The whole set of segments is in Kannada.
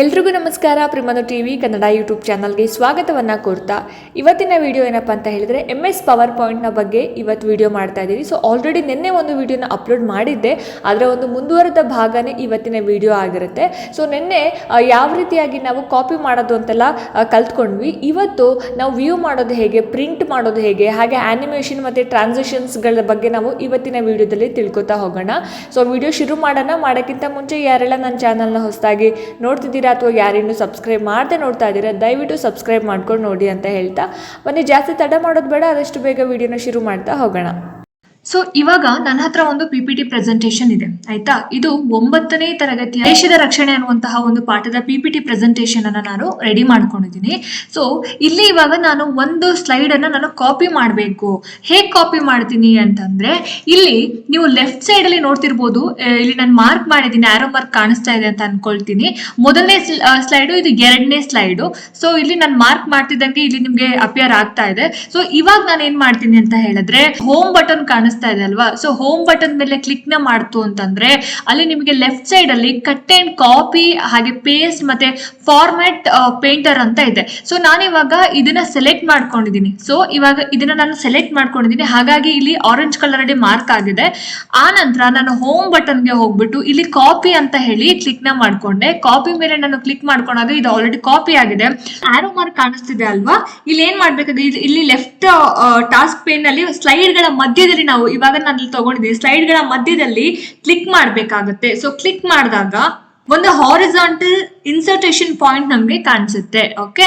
ಎಲ್ರಿಗೂ ನಮಸ್ಕಾರ, ಪ್ರಿಮನು ಟಿ ವಿ ಕನ್ನಡ ಯೂಟ್ಯೂಬ್ ಚಾನಲ್ಗೆ ಸ್ವಾಗತವನ್ನು ಕೋರ್ತಾ. ಇವತ್ತಿನ ವಿಡಿಯೋ ಏನಪ್ಪ ಅಂತ ಹೇಳಿದರೆ ಎಂ ಎಸ್ ಪವರ್ ಪಾಯಿಂಟ್ನ ಬಗ್ಗೆ ಇವತ್ತು ವಿಡಿಯೋ ಮಾಡ್ತಾ ಇದ್ದೀವಿ. ಸೊ ಆಲ್ರೆಡಿ ನಿನ್ನೆ ಒಂದು ವಿಡಿಯೋನ ಅಪ್ಲೋಡ್ ಮಾಡಿದ್ದೆ. ಅದರ ಒಂದು ಮುಂದುವರೆದ ಭಾಗನೇ ಇವತ್ತಿನ ವಿಡಿಯೋ ಆಗಿರುತ್ತೆ. ಸೊ ನಿನ್ನೆ ಯಾವ ರೀತಿಯಾಗಿ ನಾವು ಕಾಪಿ ಮಾಡೋದು ಅಂತೆಲ್ಲ ಕಲ್ತ್ಕೊಂಡ್ವಿ. ಇವತ್ತು ನಾವು ವ್ಯೂ ಮಾಡೋದು ಹೇಗೆ ಪ್ರಿಂಟ್ ಮಾಡೋದು ಹೇಗೆ, ಹಾಗೆ ಆ್ಯನಿಮೇಷನ್ ಮತ್ತು ಟ್ರಾನ್ಸಾಕ್ಷನ್ಸ್ಗಳ ಬಗ್ಗೆ ನಾವು ಇವತ್ತಿನ ವಿಡಿಯೋದಲ್ಲಿ ತಿಳ್ಕೊತಾ ಹೋಗೋಣ. ಸೊ ವಿಡಿಯೋ ಶುರು ಮಾಡೋಣ. ಮಾಡೋಕ್ಕಿಂತ ಮುಂಚೆ ಯಾರೆಲ್ಲ ನನ್ನ ಚಾನಲ್ನ ಹೊಸದಾಗಿ ನೋಡ್ತಿದ್ದೀರಾ ಅಥವಾ ಯಾರಿನ್ನೂ ಸಬ್ಸ್ಕ್ರೈಬ್ ಮಾಡದೆ ನೋಡ್ತಾ ಇದ್ದೀರಾ, ದಯವಿಟ್ಟು ಸಬ್ಸ್ಕ್ರೈಬ್ ಮಾಡ್ಕೊಂಡು ನೋಡಿ ಅಂತ ಹೇಳ್ತಾ. ಬನ್ನಿ, ಜಾಸ್ತಿ ತಡ ಮಾಡೋದು ಬೇಡ, ಆದಷ್ಟು ಬೇಗ ವಿಡಿಯೋನ ಶುರು ಮಾಡ್ತಾ ಹೋಗೋಣ. ಸೊ ಇವಾಗ ನನ್ನ ಹತ್ರ ಒಂದು ಪಿ ಪಿ ಟಿ ಪ್ರೆಸೆಂಟೇಷನ್ ಇದೆ, ಆಯ್ತಾ? ಇದು ಒಂಬತ್ತನೇ ತರಗತಿಯ ದೇಶದ ರಕ್ಷಣೆ ಅನ್ನುವಂತಹ ಒಂದು ಪಾಠದ ಪಿ ಪಿ ಟಿ ಪ್ರೆಸೆಂಟೇಷನ್ ಅನ್ನ ನಾನು ರೆಡಿ ಮಾಡ್ಕೊಂಡಿದ್ದೀನಿ. ಸೊ ಇಲ್ಲಿ ಇವಾಗ ನಾನು ಒಂದು ಸ್ಲೈಡ್ ಅನ್ನ ನಾನು ಕಾಪಿ ಮಾಡಬೇಕು. ಹೇಗೆ ಕಾಪಿ ಮಾಡ್ತೀನಿ ಅಂತಂದ್ರೆ, ಇಲ್ಲಿ ನೀವು ಲೆಫ್ಟ್ ಸೈಡ್ ಅಲ್ಲಿ ನೋಡ್ತಿರ್ಬೋದು ಇಲ್ಲಿ ನಾನು ಮಾರ್ಕ್ ಮಾಡಿದ್ದೀನಿ ಆರೋ ಮಾರ್ಕ್ ಕಾಣಿಸ್ತಾ ಇದೆ ಅಂತ ಅನ್ಕೊಳ್ತೀನಿ. ಮೊದಲನೇ ಸ್ಲೈಡು ಇದು ಎರಡನೇ ಸ್ಲೈಡು ಸೊ ಇಲ್ಲಿ ನಾನು ಮಾರ್ಕ್ ಮಾಡ್ತಿದ್ದಂಗೆ ಇಲ್ಲಿ ನಿಮ್ಗೆ ಅಪಿಯರ್ ಆಗ್ತಾ ಇದೆ. ಸೊ ಇವಾಗ ನಾನು ಏನ್ ಮಾಡ್ತೀನಿ ಅಂತ ಹೇಳಿದ್ರೆ ಹೋಮ್ ಬಟನ್ ಕಾಣಿಸ್ತಾ ಇದೆ ಅಲ್ವಾ? ಸೊ ಹೋಮ್ ಬಟನ್ ಮೇಲೆ ಕ್ಲಿಕ್ನ ಮಾಡ್ತು ಅಂತಂದ್ರೆ, ಅಲ್ಲಿ ನಿಮಗೆ ಲೆಫ್ಟ್ ಸೈಡ್ ಅಲ್ಲಿ ಕಟ್ ಅಂಡ್ ಕಾಪಿ ಹಾಗೆ ಪೇಸ್ಟ್ ಮತ್ತೆ ಫಾರ್ಮ್ಯಾಟ್ ಪೇಂಟರ್ ಅಂತ ಇದೆ. ಸೊ ನಾನಿವಾಗ ಇದನ್ನ ಸೆಲೆಕ್ಟ್ ಮಾಡ್ಕೊಂಡಿದ್ದೀನಿ ಸೊ ಇವಾಗ ಇದನ್ನ ನಾನು ಸೆಲೆಕ್ಟ್ ಮಾಡ್ಕೊಂಡಿದ್ದೀನಿ ಹಾಗಾಗಿ ಇಲ್ಲಿ ಆರೆಂಜ್ ಕಲರ್ ಅಡಿ ಮಾರ್ಕ್ ಆಗಿದೆ. ಆ ನಂತರ ನಾನು ಹೋಮ್ ಬಟನ್ಗೆ ಹೋಗ್ಬಿಟ್ಟು ಇಲ್ಲಿ ಕಾಪಿ ಅಂತ ಹೇಳಿ ಕ್ಲಿಕ್ನ ಮಾಡ್ಕೊಂಡೆ. ಕಾಪಿ ಮೇಲೆ ನಾನು ಕ್ಲಿಕ್ ಮಾಡ್ಕೊಂಡಾಗ ಇದು ಆಲ್ರೆಡಿ ಕಾಪಿ ಆಗಿದೆ. ಆರೋ ಮಾರ್ಕ್ ಕಾಣಿಸ್ತಿದೆ ಅಲ್ವಾ? ಇಲ್ಲಿ ಏನ್ ಮಾಡ್ಬೇಕಾದ್ರೆ ಇದು- ಇಲ್ಲಿ ಲೆಫ್ಟ್ ಟಾಸ್ಕ್ ಪೇನ್ ಅಲ್ಲಿ ಸ್ಲೈಡ್ಗಳ ಮಧ್ಯದಲ್ಲಿ ನಾವು ಇವಾಗ ನಾನು ತಗೊಂಡಿದ್ದೀನಿ ಸ್ಲೈಡ್ಗಳ ಮಧ್ಯದಲ್ಲಿ ಕ್ಲಿಕ್ ಮಾಡಬೇಕಾಗುತ್ತೆ. ಸೊ ಕ್ಲಿಕ್ ಮಾಡಿದಾಗ ಒಂದು ಹಾರಿಸಾಂಟಲ್ ಇನ್ಸರ್ಟೇಷನ್ ಪಾಯಿಂಟ್ ನಮ್ಗೆ ಕಾಣಿಸುತ್ತೆ ಓಕೆ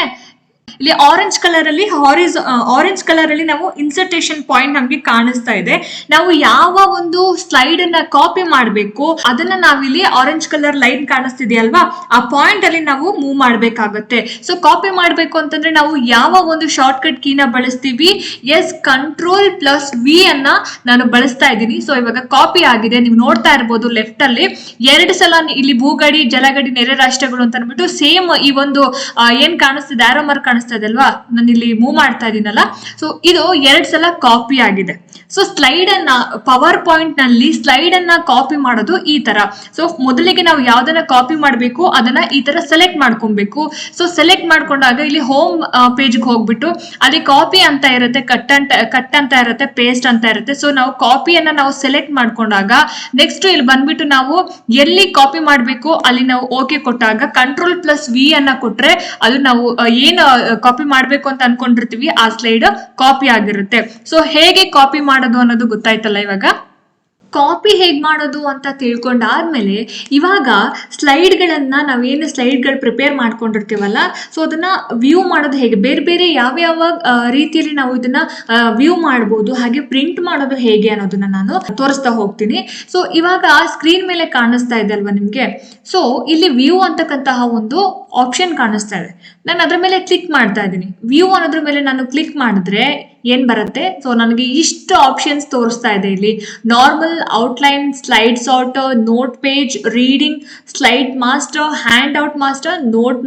ಇಲ್ಲಿ ಆರೆಂಜ್ ಕಲರ್ ಅಲ್ಲಿ ಹಾರಿಸ್ ಆರೆಂಜ್ ಕಲರ್ ಅಲ್ಲಿ ನಾವು ಇನ್ಸರ್ಟೇಷನ್ ಪಾಯಿಂಟ್ ನಮ್ಗೆ ಕಾಣಿಸ್ತಾ ಇದೆ. ನಾವು ಯಾವ ಒಂದು ಸ್ಲೈಡ್ ಅನ್ನ ಕಾಪಿ ಮಾಡಬೇಕು, ಅದನ್ನ ನಾವಿಲ್ಲಿ ಆರೆಂಜ್ ಕಲರ್ ಲೈನ್ ಕಾಣಿಸ್ತಿದೆಯಲ್ವಾ, ಆ ಪಾಯಿಂಟ್ ಅಲ್ಲಿ ನಾವು ಮೂವ್ ಮಾಡ್ಬೇಕಾಗತ್ತೆ. ಸೊ ಕಾಪಿ ಮಾಡ್ಬೇಕು ಅಂತಂದ್ರೆ ನಾವು ಯಾವ ಒಂದು ಶಾರ್ಟ್ ಕಟ್ ಕೀನ ಬಳಸ್ತೀವಿ? ಎಸ್ ಕಂಟ್ರೋಲ್ ಪ್ಲಸ್ ವಿ ಅನ್ನ ನಾನು ಬಳಸ್ತಾ ಇದ್ದೀನಿ. ಸೊ ಇವಾಗ ಕಾಪಿ ಆಗಿದೆ. ನೀವು ನೋಡ್ತಾ ಇರ್ಬೋದು ಲೆಫ್ಟ್ ಅಲ್ಲಿ. ಎರಡು ಸಲ ಇಲ್ಲಿ ಭೂಗಡಿ, ಜಲಗಡಿ ನೆರೆ ರಾಷ್ಟ್ರಗಳು ಅಂತ ಅಂದ್ಬಿಟ್ಟು ಸೇಮ್ ಈ ಒಂದು ಏನ್ ಕಾಣಿಸ್ತಿದೆ? ಆರೋ ಮಾರ್ಕ್ ಕಾಣಿಸ್ತಾ ಇದೆ ಅಲ್ವಾ? ನಾನು ಇಲ್ಲಿ ಮೂವ್ ಮಾಡ್ತಾ ಇದೀನಲ್ಲ. ಸೊ ಇದು ಎರಡ್ ಸಲ ಕಾಪಿ ಆಗಿದೆ. ಸೊ ಸ್ಲೈಡ್ ಅನ್ನ ಪವರ್ ಪಾಯಿಂಟ್ನಲ್ಲಿ ಸ್ಲೈಡ್ ಅನ್ನ ಕಾಪಿ ಮಾಡೋದು ಈ ತರ. ಸೊ ಮೊದಲಿಗೆ ನಾವು ಯಾವ್ದನ್ನ ಕಾಪಿ ಮಾಡಬೇಕು, ಅದನ್ನ ಈ ತರ ಸೆಲೆಕ್ಟ್ ಮಾಡ್ಕೊಬೇಕು. ಸೊ ಸೆಲೆಕ್ಟ್ ಮಾಡ್ಕೊಂಡಾಗ ಇಲ್ಲಿ ಹೋಮ್ ಪೇಜ್ಗೆ ಹೋಗ್ಬಿಟ್ಟು ಅಲ್ಲಿ ಕಾಪಿ ಅಂತ ಇರುತ್ತೆ ಕಟ್ ಅಂತ ಕಟ್ ಅಂತ ಇರುತ್ತೆ ಪೇಸ್ಟ್ ಅಂತ ಇರುತ್ತೆ. ಸೊ ನಾವು ಕಾಪಿಯನ್ನ ನಾವು ಸೆಲೆಕ್ಟ್ ಮಾಡ್ಕೊಂಡಾಗ ನೆಕ್ಸ್ಟ್ ಇಲ್ಲಿ ಬಂದ್ಬಿಟ್ಟು ನಾವು ಎಲ್ಲಿ ಕಾಪಿ ಮಾಡಬೇಕು, ಅಲ್ಲಿ ನಾವು ಓಕೆ ಕೊಟ್ಟಾಗ ಕಂಟ್ರೋಲ್ ಪ್ಲಸ್ ವಿ ಅನ್ನ ಕೊಟ್ರೆ ಅದು ನಾವು ಏನು ಕಾಪಿ ಮಾಡ್ಬೇಕು ಅಂತ ಅನ್ಕೊಂಡಿರ್ತೀವಿ, ಆ ಸ್ಲೈಡ್ ಕಾಪಿ ಆಗಿರುತ್ತೆ. ಸೊ ಹೇಗೆ ಕಾಪಿ ಮಾಡೋದು ಅನ್ನೋದು ಗೊತ್ತಾಯ್ತಲ್ಲ ಇವಾಗ? ಕಾಪಿ ಹೇಗೆ ಮಾಡೋದು ಅಂತ ತಿಳ್ಕೊಂಡಾದ್ಮೇಲೆ ಇವಾಗ ಸ್ಲೈಡ್ಗಳನ್ನ ನಾವೇನು ಸ್ಲೈಡ್ಗಳು ಪ್ರಿಪೇರ್ ಮಾಡ್ಕೊಂಡಿರ್ತೀವಲ್ಲ ಸೊ ಅದನ್ನ ವ್ಯೂ ಮಾಡೋದು ಹೇಗೆ? ಬೇರೆ ಬೇರೆ ಯಾವ್ಯಾವ ಯಾವ ರೀತಿಯಲ್ಲಿ ನಾವು ಇದನ್ನ ವ್ಯೂ ಮಾಡ್ಬೋದು, ಹಾಗೆ ಪ್ರಿಂಟ್ ಮಾಡೋದು ಹೇಗೆ ಅನ್ನೋದನ್ನ ನಾನು ತೋರಿಸ್ತಾ ಹೋಗ್ತೀನಿ. ಸೊ ಇವಾಗ ಸ್ಕ್ರೀನ್ ಮೇಲೆ ಕಾಣಿಸ್ತಾ ಇದೆ ಅಲ್ವಾ ನಿಮ್ಗೆ? ಸೊ ಇಲ್ಲಿ ವ್ಯೂ ಅಂತಕ್ಕಂತಹ ಒಂದು ಆಪ್ಷನ್ ಕಾಣಿಸ್ತಾ ಇದೆ. ನಾನು ಅದ್ರ ಮೇಲೆ ಕ್ಲಿಕ್ ಮಾಡ್ತಾ ಇದ್ದೀನಿ. ವ್ಯೂ ಅನ್ನೋದ್ರ ಮೇಲೆ ನಾನು ಕ್ಲಿಕ್ ಮಾಡಿದ್ರೆ ಏನ್ ಬರುತ್ತೆ? ಸೊ ನನಗೆ ಇಷ್ಟು ಆಪ್ಷನ್ಸ್ ತೋರಿಸ್ತಾ ಇದೆ ಇಲ್ಲಿ. Normal outline slide sort note page reading slide master handout master note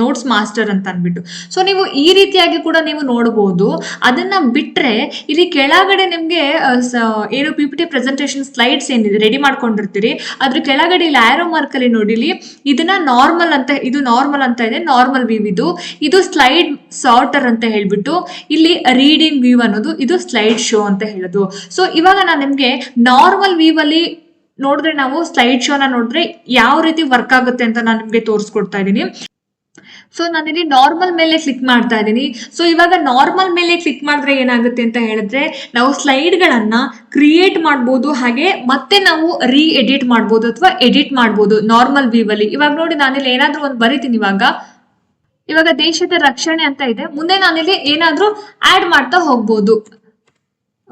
notes master ಅಂತ ಅಂದ್ಬಿಟ್ಟು. ಸೊ ನೀವು ಈ ರೀತಿಯಾಗಿ ಕೂಡ ನೀವು ನೋಡಬಹುದು ಅದನ್ನ ಬಿಟ್ರೆ ಇಲ್ಲಿ ಕೆಳಗಡೆ ನಿಮ್ಗೆ ಏನು ಪಿ ಪಿ ಟಿ ಸ್ಲೈಡ್ಸ್ ಏನಿದೆ ರೆಡಿ ಮಾಡ್ಕೊಂಡಿರ್ತೀರಿ. ಅದ್ರ ಕೆಳಗಡೆ ಇಲ್ಲಿ ಆರೋ ಮಾರ್ಕ್ ಅಲ್ಲಿ ನೋಡಿಲಿ, ಇದನ್ನ ನಾರ್ಮಲ್ ಅಂತ, ಇದು ನಾರ್ಮಲ್ ಅಂತ ಇದೆ ನಾರ್ಮಲ್ ವ್ಯೂ ಇದು. ಇದು ಸ್ಲೈಡ್ ಸಾರ್ಟರ್ ಅಂತ ಹೇಳ್ಬಿಟ್ಟು, ಇಲ್ಲಿ ರೀಡಿಂಗ್ ವ್ಯೂ ಅನ್ನೋದು, ಇದು ಸ್ಲೈಡ್ ಶೋ ಅಂತ ಹೇಳೋದು. ಸೊ ಇವಾಗ ನಾನು ನಿಮ್ಗೆ ನಾರ್ಮಲ್ ವ್ಯೂ ಅಲ್ಲಿ ನೋಡಿದ್ರೆ ನಾವು ಸ್ಲೈಡ್ ಶೋನ ನೋಡಿದ್ರೆ ಯಾವ ರೀತಿ ವರ್ಕ್ ಆಗುತ್ತೆ ಅಂತ ನಾನು ನಿಮ್ಗೆ ತೋರಿಸ್ಕೊಡ್ತಾ ಇದ್ದೀನಿ. ಸೊ ನಾನಿಲ್ಲಿ ನಾರ್ಮಲ್ ಮೇಲೆ ಕ್ಲಿಕ್ ಮಾಡ್ತಾ ಇದ್ದೀನಿ. ಸೊ ಇವಾಗ ನಾರ್ಮಲ್ ಮೇಲೆ ಕ್ಲಿಕ್ ಮಾಡಿದ್ರೆ ಏನಾಗುತ್ತೆ ಅಂತ ಹೇಳಿದ್ರೆ, ನಾವು ಸ್ಲೈಡ್ಗಳನ್ನ ಕ್ರಿಯೇಟ್ ಮಾಡ್ಬೋದು, ಹಾಗೆ ಮತ್ತೆ ನಾವು ರೀ ಎಡಿಟ್ ಮಾಡ್ಬೋದು ಅಥವಾ ಎಡಿಟ್ ಮಾಡ್ಬೋದು ನಾರ್ಮಲ್ ವ್ಯೂ ಅಲ್ಲಿ. ಇವಾಗ ನೋಡಿ ನಾನಿಲ್ಲಿ ಏನಾದ್ರೂ ಒಂದು ಬರಿತೀನಿ ಇವಾಗ. ಇವಾಗ ದೇಶದ ರಕ್ಷಣೆ ಅಂತ ಇದೆ. ಮುಂದೆ ನಾನಿಲ್ಲಿ ಏನಾದ್ರೂ ಆಡ್ ಮಾಡ್ತಾ ಹೋಗ್ಬೋದು.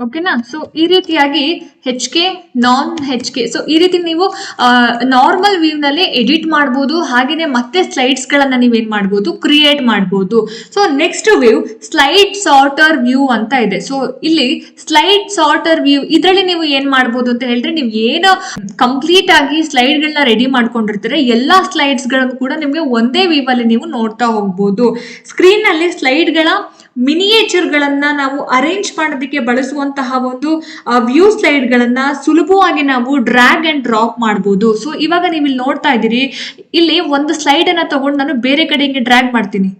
ಓಕೆನಾ ಸೊ ಈ ರೀತಿಯಾಗಿ H K non H K so ಈ ರೀತಿ ನೀವು ನಾರ್ಮಲ್ನಲ್ಲಿ ಎಡಿಟ್ ಮಾಡ್ಬೋದು ಹಾಗೆಯೇ ಮತ್ತೆ ಸ್ಲೈಡ್ಸ್ ನೀವೇನು ಮಾಡ್ಬೋದು ಕ್ರಿಯೇಟ್ ಮಾಡ್ಬೋದು. So next view slide sorter view ಅಂತ ಇದೆ. ಸೊ ಇಲ್ಲಿ ಸ್ಲೈಡ್ ಸಾರ್ಟರ್ ವ್ಯೂ ಇದರಲ್ಲಿ ನೀವು ಏನು ಮಾಡ್ಬೋದು ಅಂತ ಹೇಳಿದ್ರೆ, ನೀವು ಏನು ಕಂಪ್ಲೀಟ್ ಆಗಿ ಸ್ಲೈಡ್ ಗಳನ್ನ ರೆಡಿ ಮಾಡ್ಕೊಂಡಿರ್ತೀರ, ಎಲ್ಲಾ ಸ್ಲೈಡ್ಸ್ಗಳನ್ನು ಕೂಡ ನಿಮಗೆ ಒಂದೇ ವ್ಯೂ ಅಲ್ಲಿ ನೀವು ನೋಡ್ತಾ ಹೋಗ್ಬೋದು. ಸ್ಕ್ರೀನ್ ಸ್ಲೈಡ್ಗಳ ಸ್ಲೈಡ್ಗಳ ಮಿನಿಯೇಚರ್ಗಳನ್ನ ನಾವು ಅರೇಂಜ್ ಮಾಡೋದಕ್ಕೆ ಬಳಸುವಂತಹ ಒಂದು ವ್ಯೂ ಸ್ಲೈಡ್ಗಳನ್ನು ಸುಲಭವಾಗಿ ನಾವು ಡ್ರ್ಯಾಗ್ ಅಂಡ್ ಡ್ರಾಪ್ ಮಾಡ್ಬೋದು. ಸೊ, ಇವಾಗ ನೀವು ಇಲ್ಲಿ ನೋಡ್ತಾ ಇದ್ದೀರಿ, ಇಲ್ಲಿ ಒಂದು ಸ್ಲೈಡ್ ಅನ್ನ ತಗೊಂಡು ನಾನು ಬೇರೆ ಕಡೆ ಹಿಂಗೆ ಡ್ರ್ಯಾಗ್ ಮಾಡ್ತೀನಿ.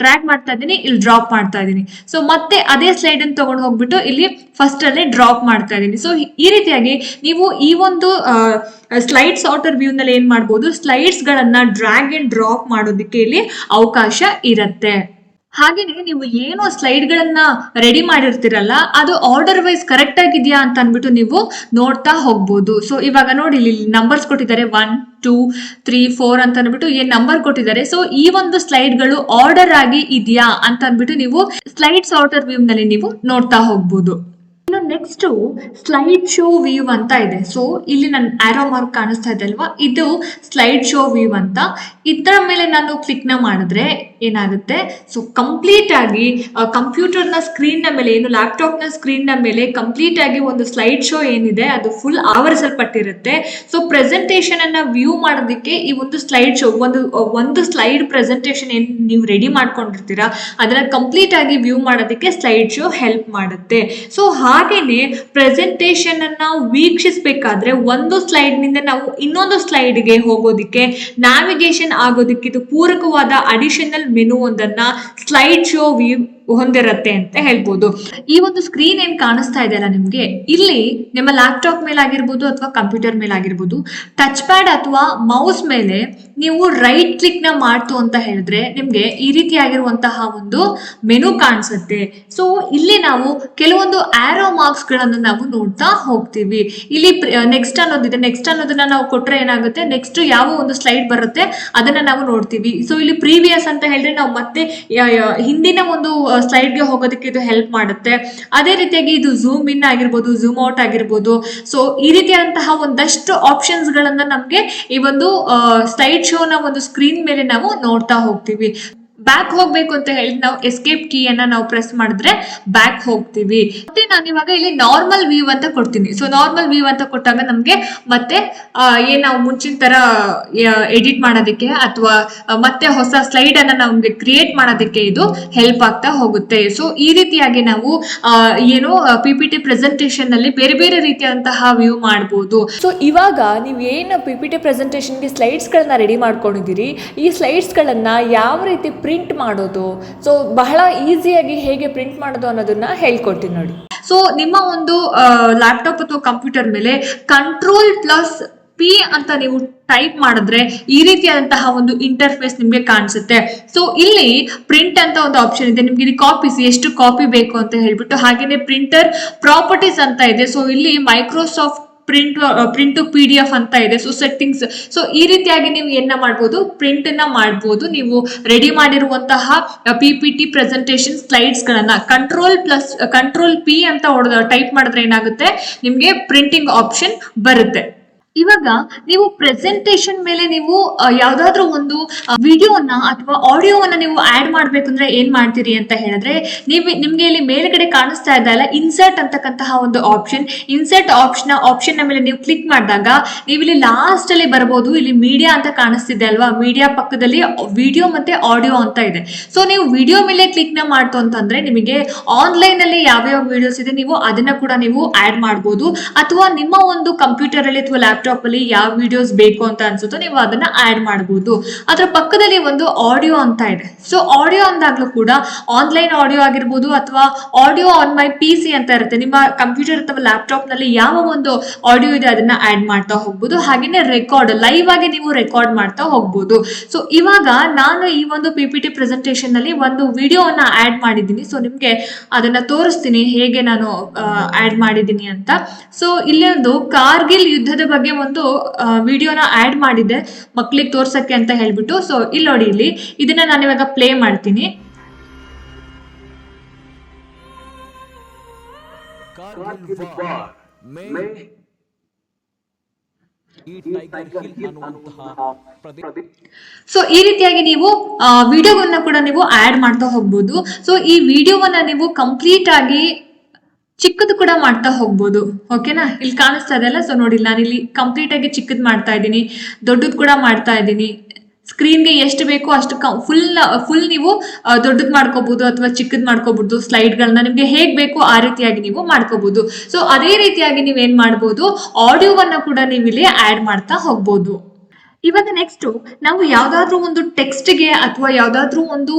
ಡ್ರ್ಯಾಗ್ ಮಾಡ್ತಾ ಇದ್ದೀನಿ, ಇಲ್ಲಿ ಡ್ರಾಪ್ ಮಾಡ್ತಾ ಇದ್ದೀನಿ. ಸೊ, ಮತ್ತೆ ಅದೇ ಸ್ಲೈಡ್ ಅನ್ನು ತಗೊಂಡು ಹೋಗ್ಬಿಟ್ಟು ಇಲ್ಲಿ ಫಸ್ಟ್ ಅಲ್ಲೇ ಡ್ರಾಪ್ ಮಾಡ್ತಾ ಇದ್ದೀನಿ. ಸೊ, ಈ ರೀತಿಯಾಗಿ ನೀವು ಈ ಒಂದು ಸ್ಲೈಡ್ ಸಾರ್ಟರ್ ವ್ಯೂ ನಲ್ಲಿ ಏನ್ ಮಾಡ್ಬೋದು ಸ್ಲೈಡ್ಸ್ ಗಳನ್ನ ಡ್ರ್ಯಾಗ್ ಅಂಡ್ ಡ್ರಾಪ್ ಮಾಡೋದಕ್ಕೆ ಇಲ್ಲಿ ಅವಕಾಶ ಇರತ್ತೆ. ಹಾಗೇನೆ ನೀವು ಏನು ಸ್ಲೈಡ್ ಗಳನ್ನ ರೆಡಿ ಮಾಡಿರ್ತೀರಲ್ಲ, ಅದು ಆರ್ಡರ್ ವೈಸ್ ಕರೆಕ್ಟ್ ಆಗಿದೆಯಾ ಅಂತ ಅಂದ್ಬಿಟ್ಟು ನೀವು ನೋಡ್ತಾ ಹೋಗ್ಬೋದು. ಸೊ ಇವಾಗ ನೋಡಿ, ಇಲ್ಲಿ ನಂಬರ್ಸ್ ಕೊಟ್ಟಿದ್ದಾರೆ ಒನ್ ಟೂ ತ್ರೀ ಫೋರ್ ಅಂತ ಅಂದ್ಬಿಟ್ಟು ಏನ್ ನಂಬರ್ ಕೊಟ್ಟಿದ್ದಾರೆ. ಸೊ ಈ ಒಂದು ಸ್ಲೈಡ್ಗಳು ಆರ್ಡರ್ ಆಗಿ ಇದೆಯಾ ಅಂತ ಅಂದ್ಬಿಟ್ಟು ನೀವು ಸ್ಲೈಡ್ ಸಾರ್ಟರ್ ವ್ಯೂ ನಲ್ಲಿ ನೀವು ನೋಡ್ತಾ ಹೋಗ್ಬೋದು. ಇನ್ನು ನೆಕ್ಸ್ಟ್ ಸ್ಲೈಡ್ ಶೋ ವ್ಯೂ ಅಂತ ಇದೆ. ಸೊ ಇಲ್ಲಿ ನನ್ನ ಆರೋ ಮಾರ್ಕ್ ಕಾಣಿಸ್ತಾ ಇದೆ ಅಲ್ವಾ? ಇದು ಸ್ಲೈಡ್ ಶೋ ವ್ಯೂ ಅಂತ. ಇದರ ಮೇಲೆ ನಾನು ಕ್ಲಿಕ್ನ ಮಾಡಿದ್ರೆ ಏನಾಗುತ್ತೆ? ಸೊ ಕಂಪ್ಲೀಟ್ ಆಗಿ ಕಂಪ್ಯೂಟರ್ನ ಸ್ಕ್ರೀನ್ನ ಮೇಲೆ, ಏನು ಲ್ಯಾಪ್ಟಾಪ್ನ ನ ಸ್ಕ್ರೀನ್ನ ಮೇಲೆ ಕಂಪ್ಲೀಟ್ ಆಗಿ ಒಂದು ಸ್ಲೈಡ್ ಶೋ ಏನಿದೆ, ಅದು ಫುಲ್ ಆವರಿಸಲ್ಪಟ್ಟಿರುತ್ತೆ. ಸೊ ಪ್ರೆಸೆಂಟೇಷನ್ ಅನ್ನ ವ್ಯೂ ಮಾಡೋದಕ್ಕೆ ಈ ಒಂದು ಸ್ಲೈಡ್ ಶೋ ಒಂದು ಒಂದು ಸ್ಲೈಡ್ ಪ್ರೆಸೆಂಟೇಷನ್ ಏನು ನೀವು ರೆಡಿ ಮಾಡ್ಕೊಂಡಿರ್ತೀರಾ, ಅದನ್ನ ಕಂಪ್ಲೀಟ್ ಆಗಿ ವ್ಯೂ ಮಾಡೋದಕ್ಕೆ ಸ್ಲೈಡ್ ಶೋ ಹೆಲ್ಪ್ ಮಾಡುತ್ತೆ. ಸೊ ಹಾಗೇನೆ ಪ್ರೆಸೆಂಟೇಷನ್ ಅನ್ನ ವೀಕ್ಷಿಸಬೇಕಾದ್ರೆ ಒಂದು ಸ್ಲೈಡ್ನಿಂದ ನಾವು ಇನ್ನೊಂದು ಸ್ಲೈಡ್ಗೆ ಹೋಗೋದಿಕ್ಕೆ ನ್ಯಾವಿಗೇಷನ್ ಆಗೋದಕ್ಕೆ ಪೂರಕವಾದ ಅಡಿಷನಲ್ ಮೆನು ಒಂದನ್ನ ಸ್ಲೈಡ್ ಶೋ ವ್ಯೂ ಹೊಂದಿರತ್ತೆ ಅಂತ ಹೇಳ್ಬೋದು. ಈ ಒಂದು ಸ್ಕ್ರೀನ್ ಏನ್ ಕಾಣಿಸ್ತಾ ಇದೆಯಲ್ಲ ನಿಮ್ಗೆ? ಇಲ್ಲಿ ನಿಮ್ಮ ಲ್ಯಾಪ್ಟಾಪ್ ಮೇಲೆ ಆಗಿರ್ಬೋದು ಅಥವಾ ಕಂಪ್ಯೂಟರ್ ಮೇಲೆ ಆಗಿರ್ಬೋದು ಟಚ್ ಪ್ಯಾಡ್ ಅಥವಾ ಮೌಸ್ ಮೇಲೆ ನೀವು ರೈಟ್ ಕ್ಲಿಕ್ನ ಮಾಡ್ತು ಅಂತ ಹೇಳಿದ್ರೆ ನಿಮ್ಗೆ ಈ ರೀತಿಯಾಗಿರುವಂತಹ ಒಂದು ಮೆನು ಕಾಣಿಸುತ್ತೆ. ಸೊ ಇಲ್ಲಿ ನಾವು ಕೆಲವೊಂದು ಆರೋ ಮಾರ್ಕ್ಸ್ಗಳನ್ನು ನಾವು ನೋಡ್ತಾ ಹೋಗ್ತೀವಿ. ಇಲ್ಲಿ ನೆಕ್ಸ್ಟ್ ಅನ್ನೋದಿದೆ. ನೆಕ್ಸ್ಟ್ ಅನ್ನೋದನ್ನ ನಾವು ಕೊಟ್ರೆ ಏನಾಗುತ್ತೆ? ನೆಕ್ಸ್ಟ್ ಯಾವ ಒಂದು ಸ್ಲೈಡ್ ಬರುತ್ತೆ, ಅದನ್ನ ನಾವು ನೋಡ್ತೀವಿ. ಸೊ ಇಲ್ಲಿ ಪ್ರೀವಿಯಸ್ ಅಂತ ಹೇಳಿದ್ರೆ ನಾವು ಮತ್ತೆ ಹಿಂದಿನ ಒಂದು ಸ್ಲೈಡ್ಗೆ ಹೋಗೋದಕ್ಕೆ ಇದು ಹೆಲ್ಪ್ ಮಾಡುತ್ತೆ. ಅದೇ ರೀತಿಯಾಗಿ ಇದು ಝೂಮ್ ಇನ್ ಆಗಿರ್ಬೋದು ಝೂಮ್ ಔಟ್ ಆಗಿರ್ಬೋದು. ಸೊ ಈ ರೀತಿಯಾದಂತಹ ಒಂದಷ್ಟು ಆಪ್ಷನ್ಸ್ ಗಳನ್ನ ನಮ್ಗೆ ಈ ಒಂದು ಸ್ಲೈಡ್ ಶೋನ ಒಂದು ಸ್ಕ್ರೀನ್ ಮೇಲೆ ನಾವು ನೋಡ್ತಾ ಹೋಗ್ತೀವಿ. ಬ್ಯಾಕ್ ಹೋಗ್ಬೇಕು ಅಂತ ಹೇಳಿ ನಾವು ಎಸ್ಕೇಪ್ ಕೀ ಅನ್ನ ನಾವು ಪ್ರೆಸ್ ಮಾಡಿದ್ರೆ ಬ್ಯಾಕ್ ಹೋಗ್ತೀವಿ. ಮತ್ತೆ ನಾನು ಇವಾಗ ಇಲ್ಲಿ ನಾರ್ಮಲ್ ವ್ಯೂ ಅಂತ ಕೊಡ್ತೀನಿ. ಸೊ ನಾರ್ಮಲ್ ವ್ಯೂ ಅಂತ ಕೊಟ್ಟಾಗ ನಮ್ಗೆ ಮತ್ತೆ ಏನ್ ನಾವು ಮುಂಚಿನ ತರ ಎಡಿಟ್ ಮಾಡೋದಕ್ಕೆ ಅಥವಾ ಮತ್ತೆ ಹೊಸ ಸ್ಲೈಡ್ ಅನ್ನ ನಮ್ಗೆ ಕ್ರಿಯೇಟ್ ಮಾಡೋದಕ್ಕೆ ಇದು ಹೆಲ್ಪ್ ಆಗ್ತಾ ಹೋಗುತ್ತೆ. ಸೊ ಈ ರೀತಿಯಾಗಿ ನಾವು ಏನು ಪಿ ಪಿ ಟಿ ಪ್ರೆಸೆಂಟೇಷನ್ನಲ್ಲಿ ಬೇರೆ ಬೇರೆ ರೀತಿಯಾದಂತಹ ವ್ಯೂ ಮಾಡಬಹುದು ಸೊ ಇವಾಗ ನೀವು ಏನು ಪಿ ಪಿ ಟಿ ಪ್ರೆಸೆಂಟೇಷನ್ಗೆ ಸ್ಲೈಡ್ಸ್ಗಳನ್ನ ರೆಡಿ ಮಾಡ್ಕೊಂಡಿದ್ದೀರಿ? ಈ ಸ್ಲೈಡ್ಸ್ ಗಳನ್ನ ಯಾವ ರೀತಿ ಪ್ರಿಂಟ್ ಮಾಡೋದು. ಸೊ ಬಹಳ ಈಸಿಯಾಗಿ ಹೇಗೆ ಪ್ರಿಂಟ್ ಮಾಡೋದು ಅನ್ನೋದನ್ನ ಹೇಳ್ಕೊಡ್ತೀನಿ ನೋಡಿ. ಸೊ ನಿಮ್ಮ ಒಂದು ಲ್ಯಾಪ್ಟಾಪ್ ಅಥವಾ ಕಂಪ್ಯೂಟರ್ ಮೇಲೆ ಕಂಟ್ರೋಲ್ ಪ್ಲಸ್ ಪಿ ಅಂತ ನೀವು ಟೈಪ್ ಮಾಡಿದ್ರೆ ಈ ರೀತಿಯಾದಂತಹ ಒಂದು ಇಂಟರ್ಫೇಸ್ ನಿಮಗೆ ಕಾಣಿಸುತ್ತೆ. ಸೊ ಇಲ್ಲಿ ಪ್ರಿಂಟ್ ಅಂತ ಒಂದು ಆಪ್ಷನ್ ಇದೆ. ನಿಮ್ಗೆ ಇಲ್ಲಿ ಕಾಪೀಸ್ ಎಷ್ಟು ಕಾಪಿ ಬೇಕು ಅಂತ ಹೇಳ್ಬಿಟ್ಟು ಹಾಗೇನೆ ಪ್ರಿಂಟರ್ ಪ್ರಾಪರ್ಟೀಸ್ ಅಂತ ಇದೆ. ಸೊ ಇಲ್ಲಿ Microsoft print print P D F ಅಂತ ಇದೆ. ಸೊ ಸೆಟ್ಟಿಂಗ್ಸ್ ಸೊ ಈ ರೀತಿಯಾಗಿ ನೀವು ಏನ ಮಾಡ್ಬೋದು? ಪ್ರಿಂಟ್ ಅನ್ನ ಮಾಡ್ಬೋದು. ನೀವು ರೆಡಿ ಮಾಡಿರುವಂತಹ P P T presentation slides ಗಳನ್ನ. ಕಂಟ್ರೋಲ್ ಪ್ಲಸ್ ಕಂಟ್ರೋಲ್ ಪಿ ಅಂತ ಟೈಪ್ ಮಾಡಿದ್ರೆ ಏನಾಗುತ್ತೆ? ನಿಮ್ಗೆ ಪ್ರಿಂಟಿಂಗ್ ಆಪ್ಷನ್ ಬರುತ್ತೆ. ಇವಾಗ ನೀವು ಪ್ರೆಸೆಂಟೇಶನ್ ಮೇಲೆ ನೀವು ಯಾವ್ದಾದ್ರು ಒಂದು ವಿಡಿಯೋನ ಅಥವಾ ಆಡಿಯೋವನ್ನ ನೀವು ಆಡ್ ಮಾಡ್ಬೇಕಂದ್ರೆ ಏನ್ ಮಾಡ್ತೀರಿ ಅಂತ ಹೇಳಿದ್ರೆ, ನೀವು, ನಿಮ್ಗೆ ಇಲ್ಲಿ ಮೇಲ್ಗಡೆ ಕಾಣಿಸ್ತಾ ಇದ್ದಲ್ಲ ಇನ್ಸರ್ಟ್ ಅಂತಕ್ಕಂತಹ ಒಂದು ಆಪ್ಷನ್ ಇನ್ಸರ್ಟ್ ಆಪ್ಷನ್ ಆಪ್ಷನ್ ಮೇಲೆ ನೀವು ಕ್ಲಿಕ್ ಮಾಡಿದಾಗ, ನೀವು ಇಲ್ಲಿ ಲಾಸ್ಟ್ ಅಲ್ಲಿ ಬರ್ಬೋದು, ಇಲ್ಲಿ ಮೀಡಿಯಾ ಅಂತ ಕಾಣಿಸ್ತಿದೆ ಅಲ್ವಾ? ಮೀಡಿಯಾ ಪಕ್ಕದಲ್ಲಿ ವಿಡಿಯೋ ಮತ್ತೆ ಆಡಿಯೋ ಅಂತ ಇದೆ. ಸೊ ನೀವು ವಿಡಿಯೋ ಮೇಲೆ ಕ್ಲಿಕ್ನ ಮಾಡ್ತು ಅಂತಂದ್ರೆ ನಿಮಗೆ ಆನ್ಲೈನ್ ಅಲ್ಲಿ ಯಾವ್ಯಾವ ವಿಡಿಯೋಸ್ ಇದೆ, ನೀವು ಅದನ್ನ ಕೂಡ ನೀವು ಆಡ್ ಮಾಡಬಹುದು ಅಥವಾ ನಿಮ್ಮ ಒಂದು ಕಂಪ್ಯೂಟರ್ ಅಲ್ಲಿ ಅಥವಾ ಲ್ಯಾಪ್ಟಾಪ್ ಅಲ್ಲಿ ಯಾವ ವಿಡಿಯೋಸ್ ಬೇಕು ಅಂತ ಅನ್ಸುತ್ತೋ ನೀವು ಅದನ್ನ ಆಡ್ ಮಾಡಬಹುದು ಅದರ ಪಕ್ಕದಲ್ಲಿ ಒಂದು ಆಡಿಯೋ ಅಂತ ಇದೆ. ಸೊ ಆಡಿಯೋ ಅಂದಾಗ್ಲೂ ಕೂಡ ಆನ್ಲೈನ್ ಆಡಿಯೋ ಆಗಿರ್ಬೋದು ಅಥವಾ audio on my P C ಅಂತ ಇರುತ್ತೆ. ನಿಮ್ಮ ಕಂಪ್ಯೂಟರ್ ಅಥವಾ ಲ್ಯಾಪ್ಟಾಪ್ನಲ್ಲಿ ಯಾವ ಒಂದು ಆಡಿಯೋ ಇದೆ ಅದನ್ನ ಆಡ್ ಮಾಡ್ತಾ ಹೋಗ್ಬೋದು. ಹಾಗೇನೆ ರೆಕಾರ್ಡ್ ಲೈವ್ ಆಗಿ ನೀವು ರೆಕಾರ್ಡ್ ಮಾಡ್ತಾ ಹೋಗ್ಬೋದು. ಸೊ ಇವಾಗ ನಾನು ಈ ಒಂದು ಪಿ ಪಿ ಟಿ ಪ್ರೆಸೆಂಟೇಷನ್ನಲ್ಲಿ ಒಂದು ವಿಡಿಯೋನ ಆಡ್ ಮಾಡಿದ್ದೀನಿ. ಸೊ ನಿಮ್ಗೆ ಅದನ್ನ ತೋರಿಸ್ತೀನಿ ಹೇಗೆ ನಾನು ಆಡ್ ಮಾಡಿದ್ದೀನಿ ಅಂತ. ಸೊ ಇಲ್ಲಿ ಒಂದು ಕಾರ್ಗಿಲ್ ಯುದ್ಧದ ಬಗ್ಗೆ ಒಂದು ವಿಡಿಯೋನ ಆಡ್ ಮಾಡಿದ್ದೆ. ಮಕ್ಳಿಗೆ ತೋರ್ಸಕ್ಕೆ ಅಂತ ಹೇಳ್ಬಿಟ್ಟು. ಸೊ ಇಲ್ಲಿ ನೋಡಿ ಇಲ್ಲಿ. ಇದನ್ನ ನಾನು ಇವಾಗ ಪ್ಲೇ ಮಾಡ್ತೀನಿ ಸೊ ಈ ರೀತಿಯಾಗಿ ನೀವು ವಿಡಿಯೋವನ್ನ ಕೂಡ ನೀವು ಆಡ್ ಮಾಡ್ತಾ ಹೋಗ್ಬೋದು. ಸೊ ಈ ವಿಡಿಯೋವನ್ನ ನೀವು ಕಂಪ್ಲೀಟ್ ಆಗಿ ಚಿಕ್ಕದು ಕೂಡ ಮಾಡ್ತಾ ಹೋಗ್ಬೋದು. ಓಕೆನಾ ಇಲ್ಲಿ ಕಾಣಿಸ್ತಾ ಇದೆಲ್ಲ ಸೊ ನೋಡಿ, ನಾನು ಇಲ್ಲಿ ಕಂಪ್ಲೀಟ್ ಆಗಿ ಚಿಕ್ಕದ್ ಮಾಡ್ತಾ ಇದ್ದೀನಿ. ದೊಡ್ಡದು ಕೂಡ ಮಾಡ್ತಾ ಇದ್ದೀನಿ. ಸ್ಕ್ರೀನ್ಗೆ ಎಷ್ಟು ಬೇಕೋ ಅಷ್ಟು ಫುಲ್ ಫುಲ್ ನೀವು ದೊಡ್ಡದು ಮಾಡ್ಕೋಬಹುದು ಅಥವಾ ಚಿಕ್ಕದ್ ಮಾಡ್ಕೋಬಹುದು ಸ್ಲೈಡ್ಗಳನ್ನ ನಿಮ್ಗೆ ಹೇಗ್ ಬೇಕೋ ಆ ರೀತಿಯಾಗಿ ನೀವು ಮಾಡ್ಕೋಬಹುದು ಸೊ ಅದೇ ರೀತಿಯಾಗಿ ನೀವೇನ್ ಮಾಡ್ಬೋದು ಆಡಿಯೋವನ್ನ ಕೂಡ ನೀವು ಇಲ್ಲಿ ಆಡ್ ಮಾಡ್ತಾ ಹೋಗ್ಬೋದು. ಇವಾಗ ನೆಕ್ಸ್ಟ್ ನಾವು ಯಾವ್ದಾದ್ರು ಒಂದು ಟೆಕ್ಸ್ಟ್ಗೆ ಅಥವಾ ಯಾವ್ದಾದ್ರು ಒಂದು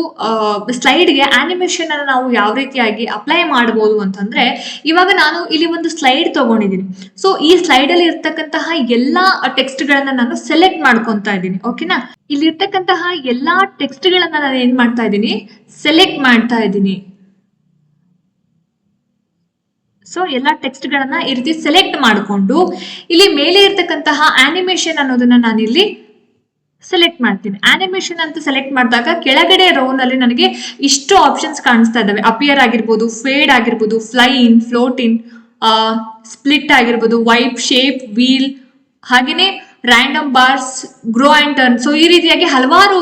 ಸ್ಲೈಡ್ಗೆ ಆನಿಮೇಷನ್ ಅನ್ನು ನಾವು ಯಾವ ರೀತಿಯಾಗಿ ಅಪ್ಲೈ ಮಾಡಬಹುದು ಅಂತಂದ್ರೆ, ಇವಾಗ ನಾನು ಇಲ್ಲಿ ಒಂದು ಸ್ಲೈಡ್ ತಗೊಂಡಿದ್ದೀನಿ ಸೊ ಈ ಸ್ಲೈಡ್ ಅಲ್ಲಿ ಇರ್ತಕ್ಕಂತಹ ಎಲ್ಲಾ ಟೆಕ್ಸ್ಟ್ ಗಳನ್ನ ನಾನು ಸೆಲೆಕ್ಟ್ ಮಾಡ್ಕೊಂತಾ ಇದ್ದೀನಿ. ಓಕೆನಾ ಇಲ್ಲಿ ಇರ್ತಕ್ಕಂತಹ ಎಲ್ಲಾ ಟೆಕ್ಸ್ಟ್ ಗಳನ್ನ ನಾನು ಏನ್ ಮಾಡ್ತಾ ಇದ್ದೀನಿ? ಸೆಲೆಕ್ಟ್ ಮಾಡ್ತಾ ಇದ್ದೀನಿ. ಸೊ ಎಲ್ಲ ಟೆಕ್ಸ್ಟ್ ಗಳನ್ನ ಈ ರೀತಿ ಸೆಲೆಕ್ಟ್ ಮಾಡಿಕೊಂಡು, ಇಲ್ಲಿ ಮೇಲೆ ಇರ್ತಕ್ಕಂತಹ ಆನಿಮೇಷನ್ ಅನ್ನೋದನ್ನ ನಾನು ಇಲ್ಲಿ ಸೆಲೆಕ್ಟ್ ಮಾಡ್ತೀನಿ. ಆನಿಮೇಷನ್ ಅಂತ ಸೆಲೆಕ್ಟ್ ಮಾಡಿದಾಗ ಕೆಳಗಡೆ ರೋನಲ್ಲಿ ನನಗೆ ಇಷ್ಟು ಆಪ್ಷನ್ಸ್ ಕಾಣಿಸ್ತಾ ಇದ್ದಾವೆ. ಅಪಿಯರ್ ಆಗಿರ್ಬೋದು ಫೇಡ್ ಆಗಿರ್ಬೋದು fly in float in split ಆಗಿರ್ಬೋದು ವೈಪ್ ಶೇಪ್ ವೀಲ್ ಹಾಗೇನೆ random bars grow and turn so ಈ ರೀತಿಯಾಗಿ ಹಲವಾರು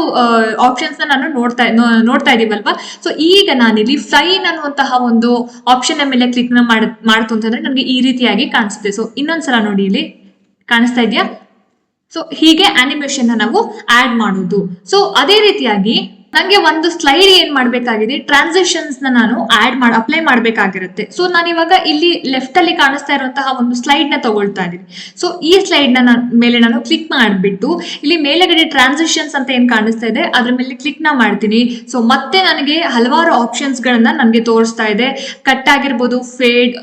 ಆಪ್ಷನ್ಸ್ನ ನಾನು ನೋಡ್ತಾ ನೋಡ್ತಾ ಇದ್ದೀವಲ್ವಾ? ಸೊ ಈಗ ನಾನಿಲ್ಲಿ ಫೈನ್ ಅನ್ನುವಂತಹ ಒಂದು ಆಪ್ಷನ್ನ ಮೇಲೆ ಕ್ಲಿಕ್ನ ಮಾಡ್, ಮಾಡ್ತು ಅಂತಂದ್ರೆ ನನಗೆ ಈ ರೀತಿಯಾಗಿ ಕಾಣಿಸುತ್ತೆ. ಸೊ ಇನ್ನೊಂದ್ಸಲ ನೋಡಿ ಇಲ್ಲಿ. ಕಾಣಿಸ್ತಾ ಇದೆಯಾ? ಸೊ ಹೀಗೆ ಆನಿಮೇಷನ್ ನಾವು ಆಡ್ ಮಾಡೋದು. ಸೊ ಅದೇ ರೀತಿಯಾಗಿ ನಂಗೆ ಒಂದು ಸ್ಲೈಡ್ ಏನ್ ಮಾಡ್ಬೇಕಾಗಿದೆ? ಟ್ರಾನ್ಸಾಕ್ಷನ್ಸ್ನ ನಾನು ಆಡ್ ಮಾಡಿ ಅಪ್ಲೈ ಮಾಡ್ಬೇಕಾಗಿರುತ್ತೆ. ಸೊ ನಾನು ಇವಾಗ ಇಲ್ಲಿ ಲೆಫ್ಟ್ ಅಲ್ಲಿ ಕಾಣಿಸ್ತಾ ಇರುವಂತಹ ಒಂದು ಸ್ಲೈಡ್ನ ತಗೊಳ್ತಾ ಇದ್ದೀನಿ. ಸೊ ಈ ಸ್ಲೈಡ್ನ ಮೇಲೆ ನಾನು ಕ್ಲಿಕ್ ಮಾಡಿಬಿಟ್ಟು, ಇಲ್ಲಿ ಮೇಲೆಗಡೆ ಟ್ರಾನ್ಸಾಕ್ಷನ್ಸ್ ಅಂತ ಏನ್ ಕಾಣಿಸ್ತಾ ಇದೆ, ಅದ್ರ ಮೇಲೆ ಕ್ಲಿಕ್ನ ಮಾಡ್ತೀನಿ. ಸೊ ಮತ್ತೆ ನನಗೆ ಹಲವಾರು ಆಪ್ಷನ್ಸ್ ಗಳನ್ನ ನನಗೆ ತೋರಿಸ್ತಾ ಇದೆ. ಕಟ್ ಆಗಿರ್ಬೋದು fade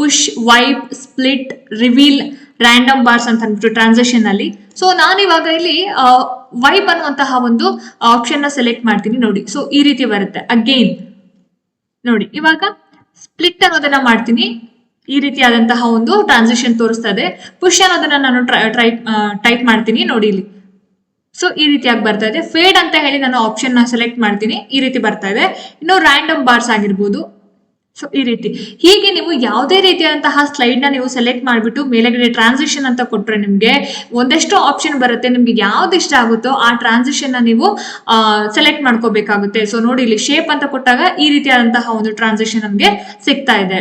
push wipe split reveal random bars ಅಂತ ಅಂದ್ಬಿಟ್ಟು ಟ್ರಾನ್ಸಾಕ್ಷನ್ ಅಲ್ಲಿ. ಸೊ ನಾನು ಇವಾಗ ಇಲ್ಲಿ ವೈಪ್ ಅನ್ನುವಂತಹ ಒಂದು ಆಪ್ಷನ್ನ ಸೆಲೆಕ್ಟ್ ಮಾಡ್ತೀನಿ ನೋಡಿ. ಸೊ ಈ ರೀತಿ ಬರುತ್ತೆ. ಅಗೇನ್ ನೋಡಿ, ಇವಾಗ ಸ್ಪ್ಲಿಟ್ ಅನ್ನೋದನ್ನ ಮಾಡ್ತೀನಿ. ಈ ರೀತಿಯಾದಂತಹ ಒಂದು ಟ್ರಾನ್ಸಾಕ್ಷನ್ ತೋರಿಸ್ತಾ ಇದೆ ಪುಷ್ ಅನ್ನೋದನ್ನ ನಾನು ಟ್ರೈ ಟೈಪ್ ಮಾಡ್ತೀನಿ ನೋಡಿ ಇಲ್ಲಿ. ಸೊ ಈ ರೀತಿಯಾಗಿ ಬರ್ತಾ ಇದೆ. ಫೇಡ್ ಅಂತ ಹೇಳಿ ನಾನು ಆಪ್ಷನ್ನ ಸೆಲೆಕ್ಟ್ ಮಾಡ್ತೀನಿ. ಈ ರೀತಿ ಬರ್ತಾ ಇದೆ. ಇನ್ನು ರ್ಯಾಂಡಮ್ ಬಾರ್ಸ್ ಆಗಿರ್ಬೋದು. ಸೊ ಈ ರೀತಿ. ಹೀಗೆ ನೀವು ಯಾವುದೇ ರೀತಿಯಾದಂತಹ ಸ್ಲೈಡ್ನ ನೀವು ಸೆಲೆಕ್ಟ್ ಮಾಡಿಬಿಟ್ಟು ಮೇಲೆಗಡೆ ಟ್ರಾನ್ಸಿಷನ್ ಅಂತ ಕೊಟ್ಟರೆ ನಿಮಗೆ ಒಂದಷ್ಟು ಆಪ್ಷನ್ ಬರುತ್ತೆ, ನಿಮ್ಗೆ ಯಾವ್ದು ಇಷ್ಟ ಆಗುತ್ತೋ ಆ ಟ್ರಾನ್ಸಿಷನ್ನ ನೀವು ಸೆಲೆಕ್ಟ್ ಮಾಡ್ಕೋಬೇಕಾಗುತ್ತೆ. ಸೊ ನೋಡಿ ಇಲ್ಲಿ ಶೇಪ್ ಅಂತ ಕೊಟ್ಟಾಗ ಈ ರೀತಿಯಾದಂತಹ ಒಂದು ಟ್ರಾನ್ಸಿಷನ್ ನಮ್ಗೆ ಸಿಗ್ತಾ ಇದೆ.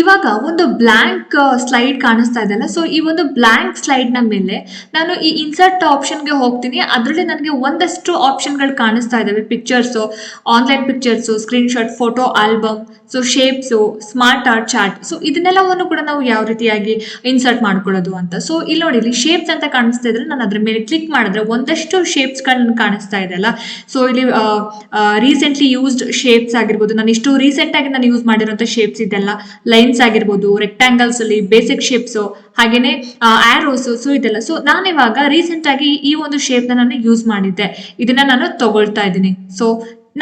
ಇವಾಗ ಒಂದು ಬ್ಲ್ಯಾಂಕ್ ಸ್ಲೈಡ್ ಕಾಣಿಸ್ತಾ ಇದೆಲ್ಲ ಸೊ ಈ ಒಂದು ಬ್ಲ್ಯಾಂಕ್ ಸ್ಲೈಡ್ನ ಮೇಲೆ ನಾನು ಈ ಇನ್ಸರ್ಟ್ ಆಪ್ಷನ್ಗೆ ಹೋಗ್ತೀನಿ. ಅದರಲ್ಲಿ ನನಗೆ ಒಂದಷ್ಟು ಆಪ್ಷನ್ಗಳು ಕಾಣಿಸ್ತಾ ಇದಾವೆ. Pictures online pictures screenshot photo album so shapes smart art chart so ಇದನ್ನೆಲ್ಲವನ್ನು ಕೂಡ ನಾವು ಯಾವ ರೀತಿಯಾಗಿ ಇನ್ಸರ್ಟ್ ಮಾಡ್ಕೊಳ್ಳೋದು ಅಂತ? ಸೊ ಇಲ್ಲಿ ನೋಡಿ, ಇಲ್ಲಿ ಶೇಪ್ಸ್ ಅಂತ ಕಾಣಿಸ್ತಾ ಇದ್ರೆ ನಾನು ಅದ್ರ ಮೇಲೆ ಕ್ಲಿಕ್ ಮಾಡಿದ್ರೆ ಒಂದಷ್ಟು ಶೇಪ್ಸ್ಗಳನ್ನ ಕಾಣಿಸ್ತಾ ಇದೆ ಅಲ್ಲ? ಸೊ ಇಲ್ಲಿ ರೀಸೆಂಟ್ಲಿ ಯೂಸ್ಡ್ ಶೇಪ್ಸ್ ಆಗಿರ್ಬೋದು. ನಾನು ಇಷ್ಟು ರೀಸೆಂಟ್ ಆಗಿ ನಾನು ಯೂಸ್ ಮಾಡಿರೋಂಥ ಶೇಪ್ಸ್ ಇದೆಲ್ಲ. ಲೈನ್ಸ್ ಆಗಿರ್ಬೋದು ರೆಕ್ಟಾಂಗಲ್ಸ್ ಅಲ್ಲಿ ಬೇಸಿಕ್ ಶೇಪ್ಸ್ ಹಾಗೇನೆ ಆರೋಸ್ ಸೊ ಇದೆಲ್ಲ. ಸೊ ನಾನು ಇವಾಗ ರೀಸೆಂಟ್ ಆಗಿ ಈ ಒಂದು ಶೇಪ್ನ ನಾನು ಯೂಸ್ ಮಾಡಿದ್ದೆ. ಇದನ್ನ ನಾನು ತಗೊಳ್ತಾ ಇದ್ದೀನಿ. ಸೊ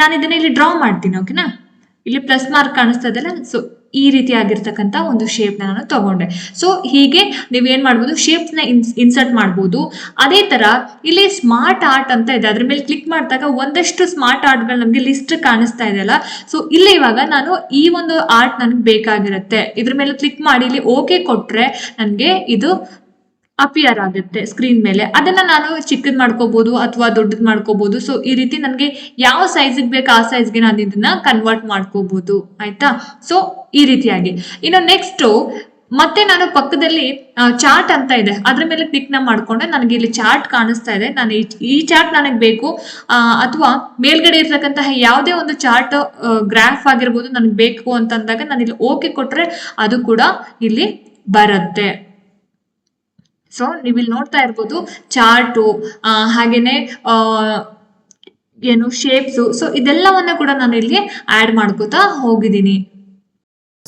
ನಾನು ಇದನ್ನ ಇಲ್ಲಿ ಡ್ರಾ ಮಾಡ್ತೀನಿ ಓಕೆನಾ ಇಲ್ಲಿ ಪ್ಲಸ್ ಮಾರ್ಕ್ ಕಾಣಿಸ್ತಾ ಇದೆಲ್ಲ ಸೊ ಈ ರೀತಿಯಾಗಿರ್ತಕ್ಕಂಥ ಒಂದು ಶೇಪ್ನ ನಾನು ತಗೊಂಡೆ. ಸೊ ಹೀಗೆ ನೀವು ಏನ್ ಮಾಡ್ಬೋದು ಶೇಪ್ಸ್ನ ಇನ್ಸರ್ಟ್ ಮಾಡ್ಬೋದು. ಅದೇ ತರ, ಇಲ್ಲಿ ಸ್ಮಾರ್ಟ್ ಆರ್ಟ್ ಅಂತ ಇದೆ. ಅದ್ರ ಮೇಲೆ ಕ್ಲಿಕ್ ಮಾಡಿದಾಗ ಒಂದಷ್ಟು ಸ್ಮಾರ್ಟ್ ಆರ್ಟ್ಗಳು ನಮಗೆ ಲಿಸ್ಟ್ ಕಾಣಿಸ್ತಾ ಇದೆಯಲ್ಲ ಸೊ ಇಲ್ಲಿ ಇವಾಗ ನಾನು ಈ ಒಂದು ಆರ್ಟ್ ನನಗೆ ಬೇಕಾಗಿರುತ್ತೆ. ಇದ್ರ ಮೇಲೆ ಕ್ಲಿಕ್ ಮಾಡಿ, ಇಲ್ಲಿ ಓಕೆ ಕೊಟ್ರೆ ನನಗೆ ಇದು ಅಪಿಯರ್ ಆಗುತ್ತೆ ಸ್ಕ್ರೀನ್ ಮೇಲೆ. ಅದನ್ನ ನಾನು ಚಿಕ್ಕದ್ ಮಾಡ್ಕೋಬಹುದು ಅಥವಾ ದೊಡ್ಡದ್ ಮಾಡ್ಕೋಬಹುದು ಸೊ ಈ ರೀತಿ ನನಗೆ ಯಾವ ಸೈಜ್ಗೆ ಬೇಕು ಆ ಸೈಜ್ಗೆ ನಾನು ಇದನ್ನ ಕನ್ವರ್ಟ್ ಮಾಡ್ಕೋಬಹುದು ಆಯ್ತಾ? ಸೊ ಈ ರೀತಿಯಾಗಿ ಇನ್ನು ನೆಕ್ಸ್ಟ್ ಮತ್ತೆ ನಾನು ಪಕ್ಕದಲ್ಲಿ ಚಾರ್ಟ್ ಅಂತ ಇದೆ. ಅದ್ರ ಮೇಲೆ ಕ್ಲಿಕ್ನ ಮಾಡ್ಕೊಂಡ್ರೆ ನನಗೆ ಇಲ್ಲಿ ಚಾರ್ಟ್ ಕಾಣಿಸ್ತಾ ಇದೆ. ನಾನು ಈ- ಚಾರ್ಟ್ ನನಗೆ ಬೇಕು. ಅಥವಾ ಮೇಲ್ಗಡೆ ಇರ್ತಕ್ಕಂತಹ ಯಾವುದೇ ಒಂದು ಚಾರ್ಟ್ ಗ್ರಾಫ್ ಆಗಿರ್ಬೋದು ನನಗೆ ಬೇಕು ಅಂತ ಅಂದಾಗ ನಾನು ಇಲ್ಲಿ ಓಕೆ ಕೊಟ್ರೆ ಅದು ಕೂಡ ಇಲ್ಲಿ ಬರುತ್ತೆ. ಸೊ ನೀವು ನೋಡ್ತಾ ಇರ್ಬೋದು ಚಾರ್ಟು ಹಾಗೇನೆ ಏನು ಶೇಪ್ಸು ಸೊ ಇದೆಲ್ಲವನ್ನ ಕೂಡ ನಾನು ಇಲ್ಲಿ ಆಡ್ ಮಾಡ್ಕೋತಾ ಹೋಗಿದ್ದೀನಿ.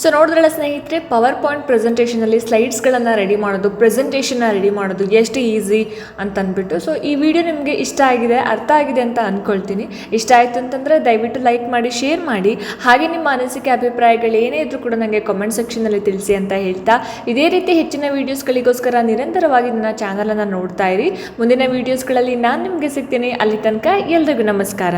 ಸೊ ನೋಡಿದ್ರಲ್ಲ ಸ್ನೇಹಿತರೆ ಪವರ್ ಪಾಯಿಂಟ್ ಪ್ರೆಸೆಂಟೇಷನಲ್ಲಿ ಸ್ಲೈಡ್ಸ್ಗಳನ್ನು ರೆಡಿ ಮಾಡೋದು ಪ್ರೆಸೆಂಟೇಷನ್ನ ರೆಡಿ ಮಾಡೋದು ಎಷ್ಟು ಈಸಿ ಅಂತ ಅಂದ್ಬಿಟ್ಟು ಸೊ ಈ ವಿಡಿಯೋ ನಿಮಗೆ ಇಷ್ಟ ಆಗಿದೆ, ಅರ್ಥ ಆಗಿದೆ ಅಂತ ಅಂದ್ಕೊಳ್ತೀನಿ ಇಷ್ಟ ಆಯಿತು ಅಂತಂದರೆ ದಯವಿಟ್ಟು ಲೈಕ್ ಮಾಡಿ ಶೇರ್ ಮಾಡಿ. ಹಾಗೆ ನಿಮ್ಮ ಅನಿಸಿಕೆ, ಅಭಿಪ್ರಾಯಗಳು ಏನೇ ಇದ್ರೂ ಕೂಡ ನನಗೆ ಕಮೆಂಟ್ ಸೆಕ್ಷನಲ್ಲಿ ತಿಳಿಸಿ ಅಂತ ಹೇಳ್ತಾ. ಇದೇ ರೀತಿ ಹೆಚ್ಚಿನ ವೀಡಿಯೋಸ್ಗಳಿಗೋಸ್ಕರ ನಿರಂತರವಾಗಿ ನನ್ನ ಚಾನಲನ್ನು ನೋಡ್ತಾ ಇರಿ. ಮುಂದಿನ ವೀಡಿಯೋಸ್ಗಳಲ್ಲಿ ನಾನು ನಿಮಗೆ ಸಿಗ್ತೀನಿ. ಅಲ್ಲಿ ತನಕ ಎಲ್ರಿಗೂ ನಮಸ್ಕಾರ.